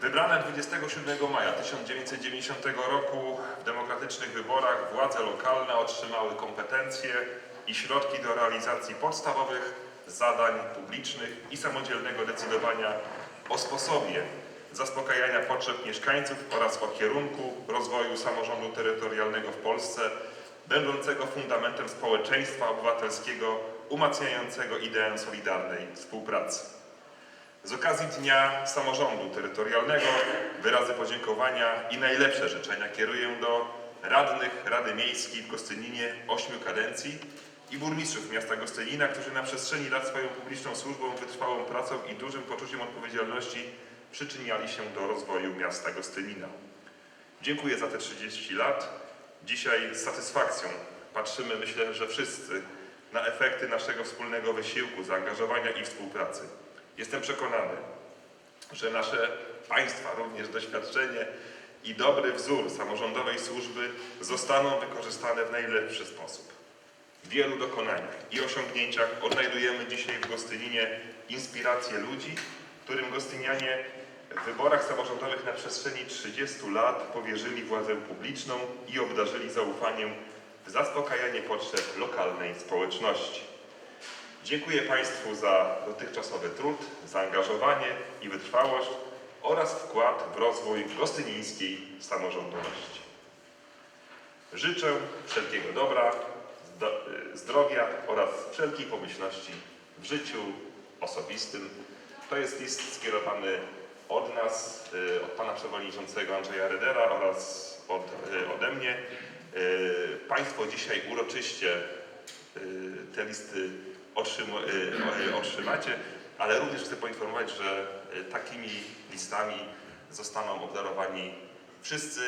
Wybrane 27 maja 1990 roku w demokratycznych wyborach władze lokalne otrzymały kompetencje i środki do realizacji podstawowych zadań publicznych i samodzielnego decydowania o sposobie zaspokajania potrzeb mieszkańców oraz o kierunku rozwoju samorządu terytorialnego w Polsce, będącego fundamentem społeczeństwa obywatelskiego umacniającego ideę solidarnej współpracy. Z okazji Dnia Samorządu Terytorialnego wyrazy podziękowania i najlepsze życzenia kieruję do radnych Rady Miejskiej w Gostyninie ośmiu kadencji i burmistrzów miasta Gostynina, którzy na przestrzeni lat swoją publiczną służbą, wytrwałą pracą i dużym poczuciem odpowiedzialności przyczyniali się do rozwoju miasta Gostynina. Dziękuję za te 30 lat. Dzisiaj z satysfakcją patrzymy, myślę, że wszyscy, na efekty naszego wspólnego wysiłku, zaangażowania i współpracy. Jestem przekonany, że nasze państwa, również doświadczenie i dobry wzór samorządowej służby zostaną wykorzystane w najlepszy sposób. W wielu dokonaniach i osiągnięciach odnajdujemy dzisiaj w Gostyninie inspirację ludzi, którym Gostynianie w wyborach samorządowych na przestrzeni 30 lat powierzyli władzę publiczną i obdarzyli zaufaniem w zaspokajanie potrzeb lokalnej społeczności. Dziękuję Państwu za dotychczasowy trud, zaangażowanie i wytrwałość oraz wkład w rozwój gostynińskiej samorządności. Życzę wszelkiego dobra, zdrowia oraz wszelkiej pomyślności w życiu osobistym. To jest list skierowany od nas, y, od Pana Przewodniczącego Andrzeja Rydera oraz od, y, ode mnie. Y, Państwo dzisiaj uroczyście te listy otrzymacie, ale również chcę poinformować, że y, takimi listami zostaną obdarowani wszyscy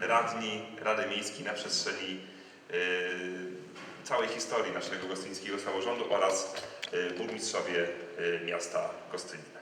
radni Rady Miejskiej na przestrzeni y, całej historii naszego gostyńskiego samorządu oraz y, burmistrzowie y, miasta Gostynina.